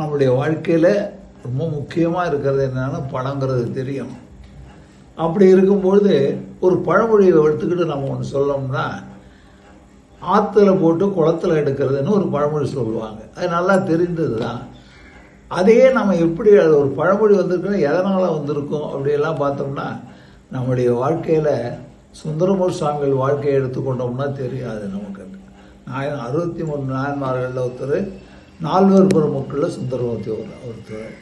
நம்முடைய வாழ்க்கையில் ரொம்ப முக்கியமாக இருக்கிறது என்னென்னா பணங்கிறது தெரியும். அப்படி இருக்கும்பொழுது ஒரு பழமொழியை எடுத்துக்கிட்டு நம்ம ஒன்று சொல்லோம்னா ஆற்றுல போட்டு குளத்துல எடுக்கிறதுன்னு ஒரு பழமொழி சொல்லுவாங்க. அது நல்லா தெரிந்தது தான் அதையே நம்ம எப்படி அது ஒரு பழமொழி வந்திருக்குன்னா எதனால் வந்திருக்கும்? அப்படியெல்லாம் பார்த்தோம்னா நம்முடைய வாழ்க்கையில் சுந்தரமூர் சுவாமிகள் வாழ்க்கையை எடுத்துக்கொண்டோம்னா தெரியாது நமக்கு. நான் அறுபத்தி மூணு நாயன்மார்களில் ஒருத்தர் நால்வர் பெருமக்களில் சுந்தரமூர்த்தி ஒரு ஒருத்தர்.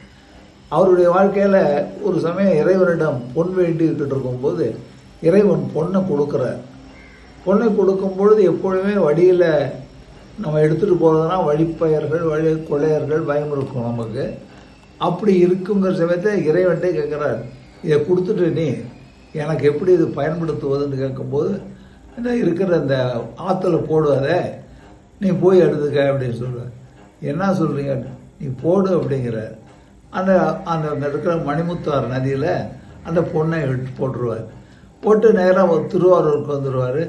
அவருடைய வாழ்க்கையில் ஒரு சமயம் இறைவனிடம் பொன் வேண்டிக்கிட்டு இருக்கும்போது இறைவன் பொண்ணை கொடுக்குறார். பொண்ணை கொடுக்கும் பொழுது எப்பொழுதுமே வழியில் நம்ம எடுத்துகிட்டு போகிறதுனா வழிப்பயர்கள் வழி கொள்ளையர்கள் பயம் இருக்கும் நமக்கு. அப்படி இருக்குங்கிற சமயத்தை இறைவன்ட்டே கேட்குறார் இதை கொடுத்துட்டு நீ எனக்கு எப்படி இது பயன்படுத்துவதுன்னு கேட்கும்போது என்ன இருக்கிற அந்த ஆற்றுல போடுவத நீ போய் எடுத்துக்க அப்படின்னு சொல்லுவேன் என்ன சொல்கிறீங்க நீ போடு அப்படிங்கிற. அந்த அந்த அங்க இருக்கிற மணிமுத்தார் நதியில் அந்த பொண்ணை எடுத்து போட்டுருவார். போட்டு நேராக ஒரு திருவாரூருக்கு வந்துடுவார்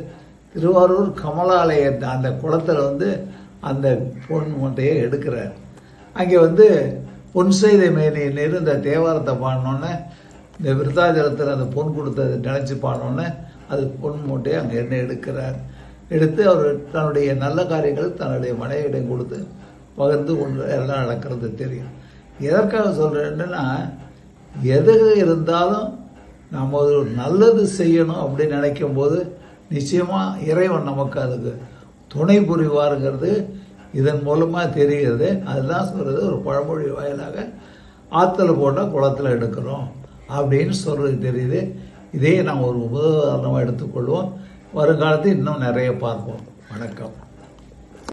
திருவாரூர் கமலாலய அந்த குளத்தில் வந்து அந்த பொன் மூட்டையை எடுக்கிறார். அங்கே வந்து பொன் செய்த மேனியிலேருந்து இந்த தேவாரத்தை பாடினோன்னே இந்த விருத்தாச்சலத்தில் அந்த பொன் கொடுத்ததை நினச்சி பாடினோன்னே அது பொன் மூட்டையை அங்கே என்ன எடுக்கிறார். எடுத்து அவர் தன்னுடைய நல்ல காரியங்கள் தன்னுடைய மனைவியிடம் கொடுத்து பகிர்ந்து கொண்டு எல்லாம் நடக்கிறது தெரியும். எதற்காக சொல்கிறேன்னா எது இருந்தாலும் நம்ம ஒரு நல்லது செய்யணும் அப்படின்னு நினைக்கும் போது நிச்சயமாக இறைவன் நமக்கு அதுக்கு துணை புரிவாருங்கிறது இதன் மூலமாக தெரிகிறது. அதுதான் சொல்கிறது ஒரு பழமொழி வாயிலாக ஆற்றுல போட்டால் குளத்துல எடுக்கிறோம் அப்படின்னு சொல்கிறது தெரியுது. இதே நாம் ஒரு உபகரணமாக எடுத்துக்கொள்வோம். வருங்காலத்தில் இன்னும் நிறைய பார்ப்போம். வணக்கம்.